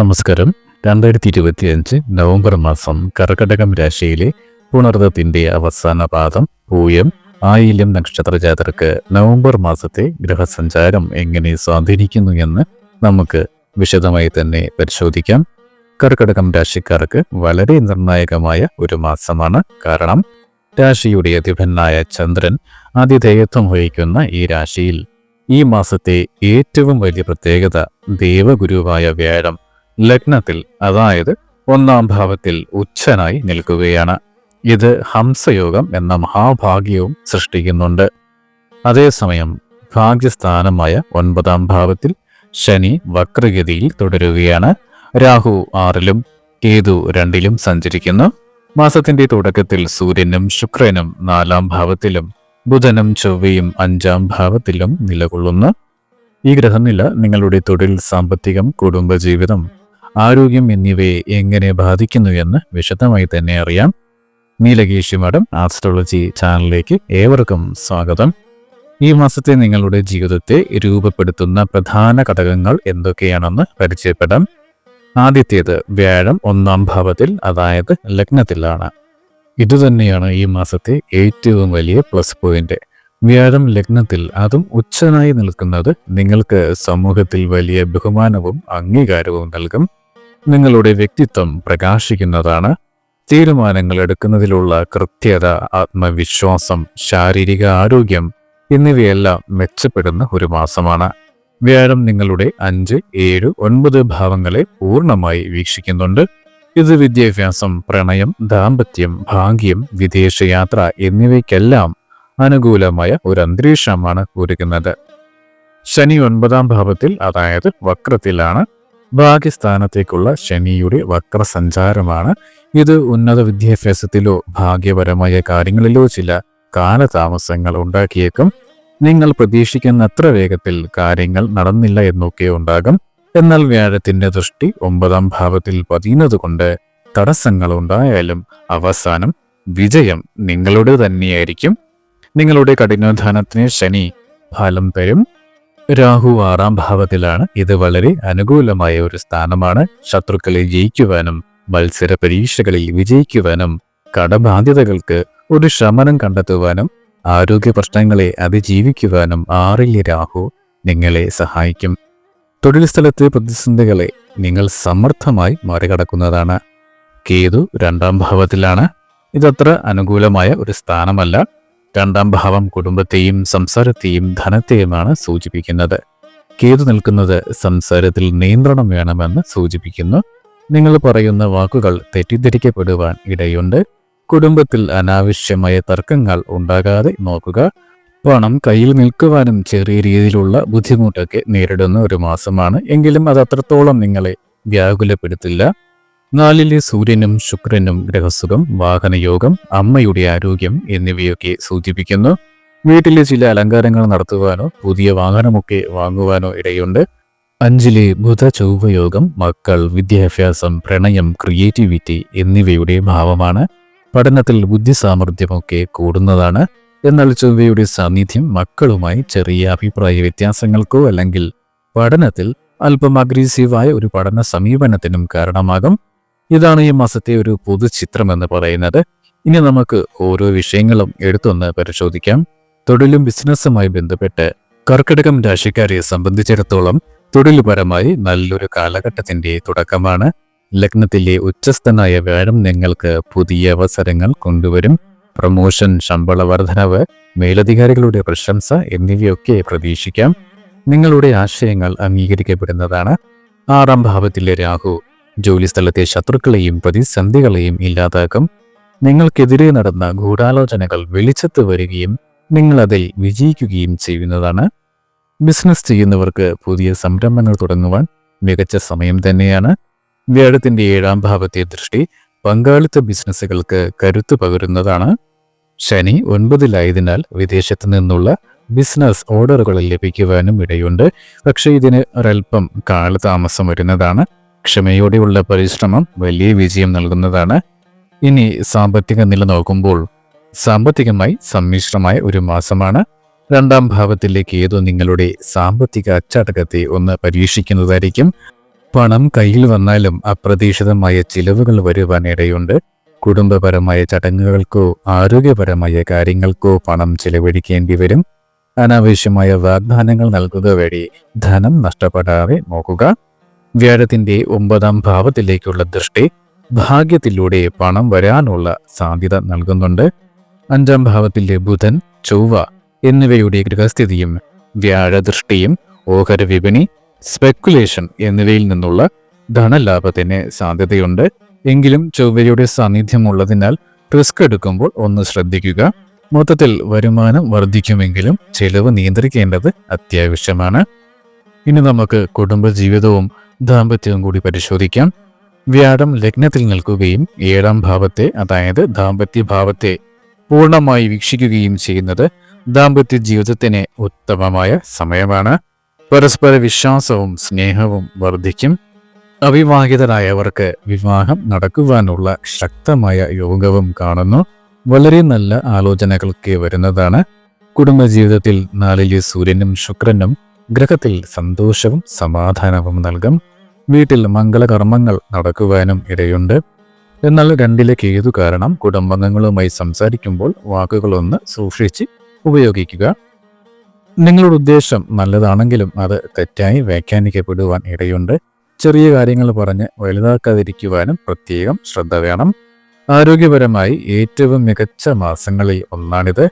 നമസ്കാരം. രണ്ടായിരത്തി ഇരുപത്തി അഞ്ച് നവംബർ മാസം കർക്കടകം രാശിയിലെ പുണർദത്തിന്റെ അവസാന പാദം പൂയം ആയില്യം നക്ഷത്ര ജാതർക്ക് നവംബർ മാസത്തെ ഗ്രഹസഞ്ചാരം എങ്ങനെ സ്വാധീനിക്കുന്നു എന്ന് നമുക്ക് വിശദമായി തന്നെ പരിശോധിക്കാം. കർക്കടകം രാശിക്കാർക്ക് വളരെ നിർണായകമായ ഒരു മാസമാണ്. കാരണം രാശിയുടെ അധിപനായ ചന്ദ്രൻ ആതിഥേയത്വം വഹിക്കുന്ന ഈ രാശിയിൽ ഈ മാസത്തെ ഏറ്റവും വലിയ പ്രത്യേകത ദേവഗുരുവായ വ്യാഴം ലഗ്നത്തിൽ അതായത് ഒന്നാം ഭാവത്തിൽ ഉച്ചനായി നിൽക്കുകയാണ്. ഇത് ഹംസയോഗം എന്ന മഹാഭാഗ്യവും സൃഷ്ടിക്കുന്നുണ്ട്. അതേസമയം ഭാഗ്യസ്ഥാനമായ ഒൻപതാം ഭാവത്തിൽ ശനി വക്രഗതിയിൽ തുടരുകയാണ്. രാഹു ആറിലും കേതു രണ്ടിലും സഞ്ചരിക്കുന്നു. മാസത്തിന്റെ തുടക്കത്തിൽ സൂര്യനും ശുക്രനും നാലാം ഭാവത്തിലും ബുധനും ചൊവ്വയും അഞ്ചാം ഭാവത്തിലും നിലകൊള്ളുന്നു. ഈ ഗ്രഹനില നിങ്ങളുടെ തൊഴിൽ സാമ്പത്തികം കുടുംബജീവിതം ആരോഗ്യം എന്നിവയെ എങ്ങനെ ബാധിക്കുന്നു എന്ന് വിശദമായി തന്നെ അറിയാം. നീലകേശി മഠം ആസ്ട്രോളജി ചാനലിലേക്ക് ഏവർക്കും സ്വാഗതം. ഈ മാസത്തെ നിങ്ങളുടെ ജീവിതത്തെ രൂപപ്പെടുത്തുന്ന പ്രധാന ഘടകങ്ങൾ എന്തൊക്കെയാണെന്ന് പരിചയപ്പെടാം. ആദ്യത്തേത് വ്യാഴം ഒന്നാം ഭാവത്തിൽ അതായത് ലഗ്നത്തിലാണ്. ഇതുതന്നെയാണ് ഈ മാസത്തെ ഏറ്റവും വലിയ പ്ലസ് പോയിന്റ്. വ്യാഴം ലഗ്നത്തിൽ അതും ഉച്ചനായി നിൽക്കുന്നത് നിങ്ങൾക്ക് സമൂഹത്തിൽ വലിയ ബഹുമാനവും അംഗീകാരവും നൽകും. നിങ്ങളുടെ വ്യക്തിത്വം പ്രകാശിക്കുന്നതാണ്. തീരുമാനങ്ങൾ എടുക്കുന്നതിലുള്ള കൃത്യത ആത്മവിശ്വാസം ശാരീരിക ആരോഗ്യം എന്നിവയെല്ലാം മെച്ചപ്പെടുന്ന ഒരു മാസമാണ്. വ്യാഴം നിങ്ങളുടെ അഞ്ച് ഏഴ് ഒൻപത് ഭാവങ്ങളെ പൂർണമായി വീക്ഷിക്കുന്നുണ്ട്. ഇത് വിദ്യാഭ്യാസം പ്രണയം ദാമ്പത്യം ഭാഗ്യം വിദേശയാത്ര എന്നിവയ്ക്കെല്ലാം അനുകൂലമായ ഒരു അന്തരീക്ഷമാണ് ഒരുക്കുന്നത്. ശനി ഒൻപതാം ഭാവത്തിൽ അതായത് വക്രത്തിലാണ് ഭാഗ്യസ്ഥാനത്തേക്കുള്ള ശനിയുടെ വക്രസഞ്ചാരമാണ്. ഇത് ഉന്നത വിദ്യാഭ്യാസത്തിലോ ഭാഗ്യപരമായ കാര്യങ്ങളിലോ ചില കാലതാമസങ്ങൾ ഉണ്ടാക്കിയേക്കും. നിങ്ങൾ പ്രതീക്ഷിക്കുന്നത്ര വേഗത്തിൽ കാര്യങ്ങൾ നടന്നില്ല എന്നൊക്കെ ഉണ്ടാകും. എന്നാൽ വ്യാഴത്തിന്റെ ദൃഷ്ടി ഒമ്പതാം ഭാവത്തിൽ പതിയുന്നതുകൊണ്ട് തടസ്സങ്ങൾ ഉണ്ടായാലും അവസാനം വിജയം നിങ്ങളുടെ തന്നെയായിരിക്കും. നിങ്ങളുടെ കഠിനാധാനത്തിന് ശനി ഫലം തരും. രാഹു ആറാം ഭാവത്തിലാണ്. ഇത് വളരെ അനുകൂലമായ ഒരു സ്ഥാനമാണ്. ശത്രുക്കളെ ജയിക്കുവാനും മത്സര പരീക്ഷകളിൽ വിജയിക്കുവാനും കടബാധ്യതകൾക്ക് ഒരു ശമനം കണ്ടെത്തുവാനും ആരോഗ്യ പ്രശ്നങ്ങളെ അതിജീവിക്കുവാനും ആറിലെ രാഹു നിങ്ങളെ സഹായിക്കും. തൊഴിൽ സ്ഥലത്തെ പ്രതിസന്ധികളെ നിങ്ങൾ സമർത്ഥമായി മറികടക്കുന്നതാണ്. കേതു രണ്ടാം ഭാവത്തിലാണ്. ഇതത്ര അനുകൂലമായ ഒരു സ്ഥാനമല്ല. രണ്ടാം ഭാവം കുടുംബത്തെയും സംസാരത്തെയും ധനത്തെയുമാണ് സൂചിപ്പിക്കുന്നത്. കേതു നിൽക്കുന്നത് സംസാരത്തിൽ നിയന്ത്രണം വേണമെന്ന് സൂചിപ്പിക്കുന്നു. നിങ്ങൾ പറയുന്ന വാക്കുകൾ തെറ്റിദ്ധരിക്കപ്പെടുവാൻ ഇടയുണ്ട്. കുടുംബത്തിൽ അനാവശ്യമായ തർക്കങ്ങൾ ഉണ്ടാകാതെ നോക്കുക. പണം കയ്യിൽ നിൽക്കുവാനും ചെറിയ രീതിയിലുള്ള ബുദ്ധിമുട്ടൊക്കെ നേരിടുന്ന ഒരു മാസമാണ്. എങ്കിലും അത് അത്രത്തോളം നിങ്ങളെ വ്യാകുലപ്പെടുത്തില്ല. നാലിലെ സൂര്യനും ശുക്രനും ഗ്രഹസുഖം വാഹനയോഗം അമ്മയുടെ ആരോഗ്യം എന്നിവയൊക്കെ സൂചിപ്പിക്കുന്നു. വീട്ടിലെ ചില അലങ്കാരങ്ങൾ നടത്തുവാനോ പുതിയ വാഹനമൊക്കെ വാങ്ങുവാനോ ഇടയുണ്ട്. അഞ്ചിലെ ബുധ ചൊവ്വയോഗം മക്കൾ വിദ്യാഭ്യാസം പ്രണയം ക്രിയേറ്റിവിറ്റി എന്നിവയുടെ ഭാവമാണ്. പഠനത്തിൽ ബുദ്ധിസാമർഥ്യമൊക്കെ കൂടുന്നതാണ്. എന്നാൽ ചൊവ്വയുടെ സാന്നിധ്യം മക്കളുമായി ചെറിയ അഭിപ്രായ വ്യത്യാസങ്ങൾക്കോ അല്ലെങ്കിൽ പഠനത്തിൽ അല്പം അഗ്രസീവായ ഒരു പഠന സമീപനത്തിനും കാരണമാകും. ഇതാണ് ഈ മാസത്തെ ഒരു പൊതു ചിത്രം എന്ന് പറയുന്നത്. ഇനി നമുക്ക് ഓരോ വിഷയങ്ങളും എടുത്തൊന്ന് പരിശോധിക്കാം. തൊഴിലും ബിസിനസ്സുമായി ബന്ധപ്പെട്ട് കർക്കിടകം രാശിക്കാരെ സംബന്ധിച്ചിടത്തോളം തൊഴിൽപരമായി നല്ലൊരു കാലഘട്ടത്തിന്റെ തുടക്കമാണ്. ലഗ്നത്തിലെ ഉച്ചസ്ഥനായ വ്യാഴം നിങ്ങൾക്ക് പുതിയ അവസരങ്ങൾ കൊണ്ടുവരും. പ്രൊമോഷൻ ശമ്പള വർധനവ് മേലധികാരികളുടെ പ്രശംസ എന്നിവയൊക്കെ പ്രതീക്ഷിക്കാം. നിങ്ങളുടെ ആശയങ്ങൾ അംഗീകരിക്കപ്പെടുന്നതാണ്. ആറാം ഭാവത്തിലെ രാഹു ജോലിസ്ഥലത്തെ ശത്രുക്കളെയും പ്രതിസന്ധികളെയും ഇല്ലാതാക്കും. നിങ്ങൾക്കെതിരെ നടന്ന ഗൂഢാലോചനകൾ വെളിച്ചത്ത് വരികയും നിങ്ങൾ അതിൽ വിജയിക്കുകയും ചെയ്യുന്നതാണ്. ബിസിനസ് ചെയ്യുന്നവർക്ക് പുതിയ സംരംഭങ്ങൾ തുടങ്ങുവാൻ മികച്ച സമയം തന്നെയാണ്. വ്യാഴത്തിന്റെ ഏഴാം ഭാവത്തെ ദൃഷ്ടി പങ്കാളിത്ത ബിസിനസ്സുകൾക്ക് കരുത്തു പകരുന്നതാണ്. ശനി ഒൻപതിലായതിനാൽ വിദേശത്തു നിന്നുള്ള ബിസിനസ് ഓർഡറുകൾ ലഭിക്കുവാനും ഇടയുണ്ട്. പക്ഷേ ഇതിന് ഒരൽപ്പം കാലതാമസം വരുന്നതാണ്. ക്ഷമയോടെയുള്ള പരിശ്രമം വലിയ വിജയം നൽകുന്നതാണ്. ഇനി സാമ്പത്തിക നില നോക്കുമ്പോൾ സാമ്പത്തികമായി സമ്മിശ്രമായ ഒരു മാസമാണ്. രണ്ടാം ഭാവത്തിലേക്ക് ഏതോ നിങ്ങളുടെ സാമ്പത്തിക അച്ചടക്കത്തെ ഒന്ന് പരീക്ഷിക്കുന്നതായിരിക്കും. പണം കയ്യിൽ വന്നാലും അപ്രതീക്ഷിതമായ ചിലവുകൾ വരുവാൻ ഇടയുണ്ട്. കുടുംബപരമായ ചടങ്ങുകൾക്കോ ആരോഗ്യപരമായ കാര്യങ്ങൾക്കോ പണം ചിലവഴിക്കേണ്ടി വരും. അനാവശ്യമായ വാഗ്ദാനങ്ങൾ നൽകുക വഴി ധനം നഷ്ടപ്പെടാതെ നോക്കുക. വ്യാഴത്തിന്റെ ഒമ്പതാം ഭാവത്തിലേക്കുള്ള ദൃഷ്ടി ഭാഗ്യത്തിലൂടെ പണം വരാനുള്ള സാധ്യത നൽകുന്നുണ്ട്. അഞ്ചാം ഭാവത്തിലെ ബുധൻ ചൊവ്വ എന്നിവയുടെ ഗൃഹസ്ഥിതിയും വ്യാഴദൃഷ്ടിയും ഓഹര വിപണി സ്പെക്കുലേഷൻ എന്നിവയിൽ നിന്നുള്ള ധനലാഭത്തിന് സാധ്യതയുണ്ട്. എങ്കിലും ചൊവ്വയുടെ സാന്നിധ്യമുള്ളതിനാൽ റിസ്ക് എടുക്കുമ്പോൾ ഒന്ന് ശ്രദ്ധിക്കുക. മൊത്തത്തിൽ വരുമാനം വർദ്ധിക്കുമെങ്കിലും ചെലവ് നിയന്ത്രിക്കേണ്ടത് അത്യാവശ്യമാണ്. ഇനി നമുക്ക് കുടുംബജീവിതവും ദാമ്പത്യവും കൂടി പരിശോധിക്കാം. വ്യാഴം ലഗ്നത്തിൽ നിൽക്കുകയും ഏഴാം ഭാവത്തെ അതായത് ദാമ്പത്യ ഭാവത്തെ പൂർണമായി വീക്ഷിക്കുകയും ചെയ്യുന്നത് ദാമ്പത്യ ജീവിതത്തിന് ഉത്തമമായ സമയമാണ്. പരസ്പര വിശ്വാസവും സ്നേഹവും വർദ്ധിക്കും. അവിവാഹിതരായവർക്ക് വിവാഹം നടക്കുവാനുള്ള ശക്തമായ യോഗവും കാണുന്നു. വളരെ നല്ല ആലോചനകൾക്ക് വരുന്നതാണ്. കുടുംബജീവിതത്തിൽ നാലിലെ സൂര്യനും ശുക്രനും ഗ്രഹത്തിൽ സന്തോഷവും സമാധാനവും നൽകും. വീട്ടിൽ മംഗളകർമ്മങ്ങൾ നടക്കുവാനും ഇടയുണ്ട്. എന്നാൽ രണ്ടിലെ കേതു കാരണം കുടുംബാംഗങ്ങളുമായി സംസാരിക്കുമ്പോൾ വാക്കുകളൊന്ന് സൂക്ഷിച്ച് ഉപയോഗിക്കുക. നിങ്ങളുടെ ഉദ്ദേശം നല്ലതാണെങ്കിലും അത് തെറ്റായി വ്യാഖ്യാനിക്കപ്പെടുവാൻ ഇടയുണ്ട്. ചെറിയ കാര്യങ്ങൾ പറഞ്ഞ് വലുതാക്കാതിരിക്കുവാനും പ്രത്യേകം ശ്രദ്ധ വേണം. ആരോഗ്യപരമായി ഏറ്റവും മികച്ച മാസങ്ങളിൽ ഒന്നാണിത്.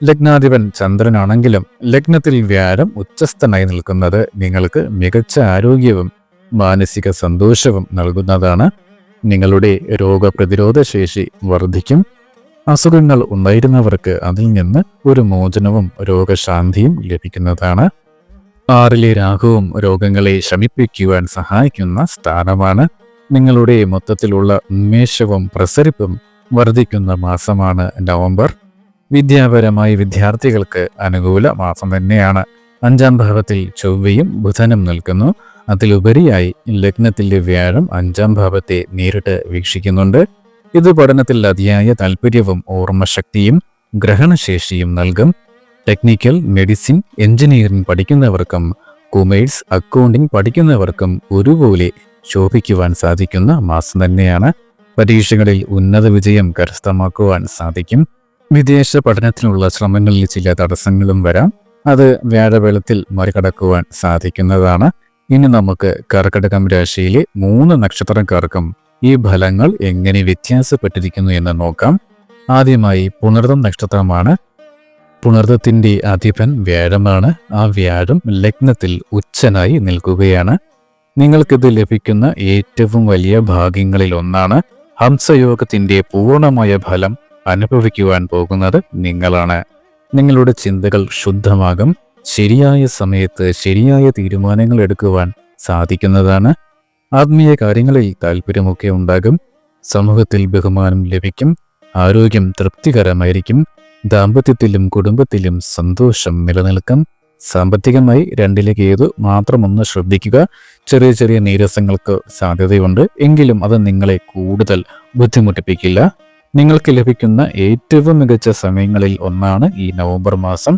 ലഗ്നാധിപൻ ചന്ദ്രനാണെങ്കിലും ലഗ്നത്തിൽ വ്യാരം ഉച്ചസ്ഥനായി നിൽക്കുന്നത് നിങ്ങൾക്ക് മികച്ച ആരോഗ്യവും മാനസിക സന്തോഷവും നൽകുന്നതാണ്. നിങ്ങളുടെ രോഗപ്രതിരോധ ശേഷി വർദ്ധിക്കും. അസുഖങ്ങൾ ഉണ്ടായിരുന്നവർക്ക് അതിൽ നിന്ന് ഒരു മോചനവും രോഗശാന്തിയും ലഭിക്കുന്നതാണ്. ആറിലെ രാഹുവും രോഗങ്ങളെ ശമിപ്പിക്കുവാൻ സഹായിക്കുന്ന സ്ഥാനമാണ്. നിങ്ങളുടെ മൊത്തത്തിലുള്ള ഉന്മേഷവും പ്രസരിപ്പും വർദ്ധിക്കുന്ന മാസമാണ് നവംബർ. വിദ്യാപരമായി വിദ്യാർത്ഥികൾക്ക് അനുകൂല മാസം തന്നെയാണ്. അഞ്ചാം ഭാവത്തിൽ ചൊവ്വയും ബുധനും നിൽക്കുന്നു. അതിലുപരിയായി ലഗ്നത്തിലെ വ്യാഴം അഞ്ചാം ഭാവത്തെ നേരിട്ട് വീക്ഷിക്കുന്നുണ്ട്. ഇത് പഠനത്തിൽ അതിയായ താല്പര്യവും ഓർമ്മശക്തിയും ഗ്രഹണശേഷിയും നൽകും. ടെക്നിക്കൽ മെഡിസിൻ എഞ്ചിനീയറിംഗ് പഠിക്കുന്നവർക്കും കൊമേഴ്സ് അക്കൗണ്ടിംഗ് പഠിക്കുന്നവർക്കും ഒരുപോലെ ശോഭിക്കുവാൻ സാധിക്കുന്ന മാസം തന്നെയാണ്. പരീക്ഷകളിൽ ഉന്നത വിജയം കരസ്ഥമാക്കുവാൻ സാധിക്കും. വിദേശ പഠനത്തിനുള്ള ശ്രമങ്ങളിൽ ചില തടസ്സങ്ങളും വരാം. അത് വ്യാഴവേളത്തിൽ മറികടക്കുവാൻ സാധിക്കുന്നതാണ്. ഇനി നമുക്ക് കർക്കടകം രാശിയിലെ മൂന്ന് നക്ഷത്രക്കാർക്കും ഈ ഫലങ്ങൾ എങ്ങനെ വ്യത്യാസപ്പെട്ടിരിക്കുന്നു എന്ന് നോക്കാം. ആദ്യമായി പുണർതം നക്ഷത്രമാണ്. പുണർദത്തിന്റെ അധിപൻ വ്യാഴമാണ്. ആ വ്യാഴം ലഗ്നത്തിൽ ഉച്ചനായി നിൽക്കുകയാണ്. നിങ്ങൾക്കിത് ലഭിക്കുന്ന ഏറ്റവും വലിയ ഭാഗ്യങ്ങളിൽ ഒന്നാണ് ഹംസയോഗത്തിന്റെ പൂർണമായ ഫലം അനുഭവിക്കുവാൻ പോകുന്നത് നിങ്ങളാണ്. നിങ്ങളുടെ ചിന്തകൾ ശുദ്ധമാകും. ശരിയായ സമയത്ത് ശരിയായ തീരുമാനങ്ങൾ എടുക്കുവാൻ സാധിക്കുന്നതാണ്. ആത്മീയ കാര്യങ്ങളിൽ താല്പര്യമൊക്കെ ഉണ്ടാകും. സമൂഹത്തിൽ ബഹുമാനം ലഭിക്കും. ആരോഗ്യം തൃപ്തികരമായിരിക്കും. ദാമ്പത്യത്തിലും കുടുംബത്തിലും സന്തോഷം നിലനിൽക്കും. സാമ്പത്തികമായി രണ്ടിലേക്ക് ഏതു മാത്രമൊന്ന് ശ്രദ്ധിക്കുക. ചെറിയ ചെറിയ നീരസങ്ങൾക്ക് സാധ്യതയുണ്ട്. എങ്കിലും അത് നിങ്ങളെ കൂടുതൽ ബുദ്ധിമുട്ടിപ്പിക്കില്ല. നിങ്ങൾക്ക് ലഭിക്കുന്ന ഏറ്റവും മികച്ച സമയങ്ങളിൽ ഒന്നാണ് ഈ നവംബർ മാസം.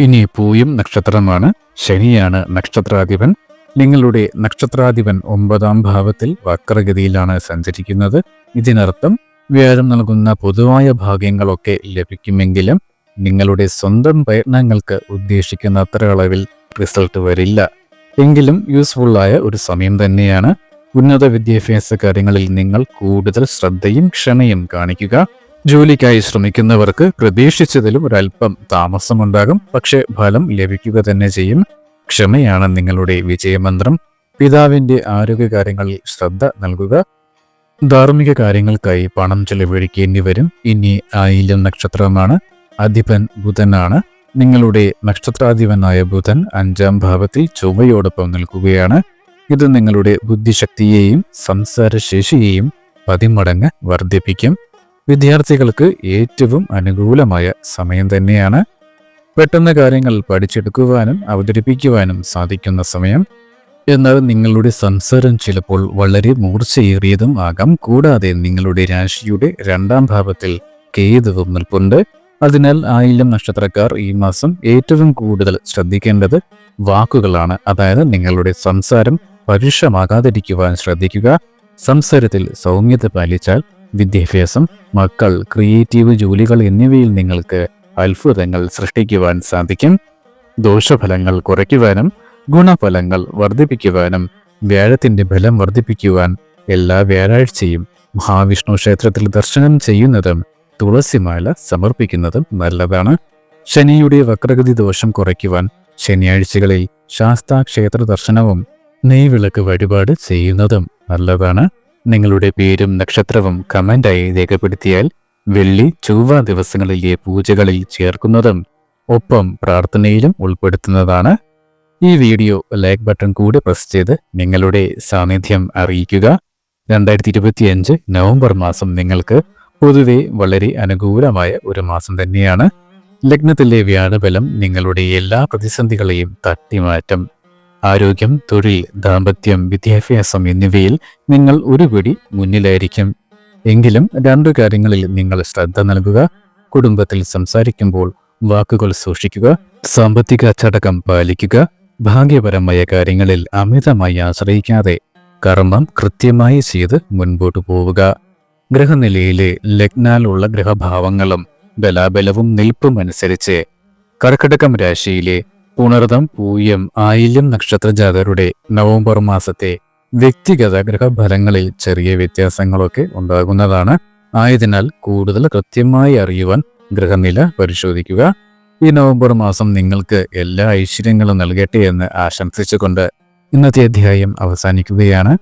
ഇനി പൂയും നക്ഷത്രമാണ്. ശനിയാണ് നക്ഷത്രാധിപൻ. നിങ്ങളുടെ നക്ഷത്രാധിപൻ ഒമ്പതാം ഭാവത്തിൽ വക്രഗതിയിലാണ് സഞ്ചരിക്കുന്നത്. ഇതിനർത്ഥം വ്യാഴം നൽകുന്ന പൊതുവായ ഭാഗ്യങ്ങളൊക്കെ ലഭിക്കുമെങ്കിലും നിങ്ങളുടെ സ്വന്തം പ്രയത്നങ്ങൾക്ക് ഉദ്ദേശിക്കുന്ന അത്ര അളവിൽ റിസൾട്ട് വരില്ല. എങ്കിലും യൂസ്ഫുള്ളായ ഒരു സമയം തന്നെയാണ്. ഉന്നത വിദ്യാഭ്യാസ കാര്യങ്ങളിൽ നിങ്ങൾ കൂടുതൽ ശ്രദ്ധയും ക്ഷമയും കാണിക്കുക. ജോലിക്കായി ശ്രമിക്കുന്നവർക്ക് പ്രതീക്ഷിച്ചതിലും ഒരല്പം താമസമുണ്ടാകും. പക്ഷെ ഫലം ലഭിക്കുക തന്നെ ചെയ്യും. ക്ഷമയാണ് നിങ്ങളുടെ വിജയമന്ത്രം. പിതാവിന്റെ ആരോഗ്യകാര്യങ്ങളിൽ ശ്രദ്ധ നൽകുക. ധാർമ്മിക കാര്യങ്ങൾക്കായി പണം ചെലവഴിക്കേണ്ടി വരും. ഇനി ആയില്യം നക്ഷത്രമാണ്. അധിപൻ ബുധനാണ്. നിങ്ങളുടെ നക്ഷത്രാധിപനായ ബുധൻ അഞ്ചാം ഭാവത്തിൽ ചൊവ്വയോടൊപ്പം നിൽക്കുകയാണ്. ഇത് നിങ്ങളുടെ ബുദ്ധിശക്തിയെയും സംസാരശേഷിയെയും പതിമടങ്ങ് വർദ്ധിപ്പിക്കും. വിദ്യാർത്ഥികൾക്ക് ഏറ്റവും അനുകൂലമായ സമയം തന്നെയാണ് പെട്ടെന്ന് കാര്യങ്ങൾ പഠിച്ചെടുക്കുവാനും അവതരിപ്പിക്കുവാനും സാധിക്കുന്ന സമയം. എന്നാൽ നിങ്ങളുടെ സംസാരം ചിലപ്പോൾ വളരെ മൂർച്ചയേറിയതും ആകാം. കൂടാതെ നിങ്ങളുടെ രാശിയുടെ രണ്ടാം ഭാവത്തിൽ കേതുവും നിൽപ്പുണ്ട്. അതിനാൽ ആയില്യം നക്ഷത്രക്കാർ ഈ മാസം ഏറ്റവും കൂടുതൽ ശ്രദ്ധിക്കേണ്ടത് വാക്കുകളാണ്. അതായത് നിങ്ങളുടെ സംസാരം പരുഷമാകാതിരിക്കുവാൻ ശ്രദ്ധിക്കുക. സംസാരത്തിൽ സൗമ്യത പാലിച്ചാൽ വിദ്യാഭ്യാസം മക്കൾ ക്രിയേറ്റീവ് ജോലികൾ എന്നിവയിൽ നിങ്ങൾക്ക് അത്ഭുതങ്ങൾ സൃഷ്ടിക്കുവാൻ സാധിക്കും. ദോഷഫലങ്ങൾ കുറയ്ക്കുവാനും ഗുണഫലങ്ങൾ വർദ്ധിപ്പിക്കുവാനും വ്യാഴത്തിന്റെ ബലം വർദ്ധിപ്പിക്കുവാൻ എല്ലാ വ്യാഴാഴ്ചയും മഹാവിഷ്ണു ക്ഷേത്രത്തിൽ ദർശനം ചെയ്യുന്നതും തുളസിമാല സമർപ്പിക്കുന്നതും നല്ലതാണ്. ശനിയുടെ വക്രഗതി ദോഷം കുറയ്ക്കുവാൻ ശനിയാഴ്ചകളിൽ ശാസ്താ ക്ഷേത്ര ദർശനവും നെയ്വിളക്ക് വഴിപാട് ചെയ്യുന്നതും നല്ലതാണ്. നിങ്ങളുടെ പേരും നക്ഷത്രവും കമന്റായി രേഖപ്പെടുത്തിയാൽ വെള്ളി ചൊവ്വ ദിവസങ്ങളിലെ പൂജകളിൽ ചേർക്കുന്നതും ഒപ്പം പ്രാർത്ഥനയിലും ഉൾപ്പെടുത്തുന്നതാണ്. ഈ വീഡിയോ ലൈക്ക് ബട്ടൺ കൂടി പ്രസ് ചെയ്ത് നിങ്ങളുടെ സാന്നിധ്യം അറിയിക്കുക. രണ്ടായിരത്തി ഇരുപത്തിയഞ്ച് നവംബർ മാസം നിങ്ങൾക്ക് പൊതുവെ വളരെ അനുകൂലമായ ഒരു മാസം തന്നെയാണ്. ലഗ്നത്തിലെ വ്യാഴബലം നിങ്ങളുടെ എല്ലാ പ്രതിസന്ധികളെയും തട്ടിമാറ്റും. ആരോഗ്യം തൊഴിൽ ദാമ്പത്യം വിദ്യാഭ്യാസം എന്നിവയിൽ നിങ്ങൾ ഒരുപടി മുന്നിലായിരിക്കും. എങ്കിലും രണ്ടു കാര്യങ്ങളിൽ നിങ്ങൾ ശ്രദ്ധ നൽകുക കുടുംബത്തിൽ സംസാരിക്കുമ്പോൾ വാക്കുകൾ സൂക്ഷിക്കുക സാമ്പത്തിക അച്ചടക്കം പാലിക്കുക ഭാഗ്യപരമായ കാര്യങ്ങളിൽ അമിതമായി ആശ്രയിക്കാതെ കർമ്മം കൃത്യമായി ചെയ്ത് മുൻപോട്ട് പോവുക. ഗ്രഹനിലയിലെ ലഗ്നാലുള്ള ഗ്രഹഭാവങ്ങളും ബലാബലവും നിൽപ്പും അനുസരിച്ച് കർക്കിടകം രാശിയിലെ പുണർതം പൂയം ആയില്യം നക്ഷത്ര ജാതകരുടെ നവംബർ മാസത്തെ വ്യക്തിഗത ഗ്രഹഫലങ്ങളിൽ ചെറിയ വ്യത്യാസങ്ങളൊക്കെ ഉണ്ടാകുന്നതാണ്. ആയതിനാൽ കൂടുതൽ കൃത്യമായി അറിയുവാൻ ഗ്രഹനില പരിശോധിക്കുക. ഈ നവംബർ മാസം നിങ്ങൾക്ക് എല്ലാ ഐശ്വര്യങ്ങളും നൽകട്ടെ എന്ന് ആശംസിച്ചുകൊണ്ട് ഇന്നത്തെ അധ്യായം അവസാനിക്കുകയാണ്.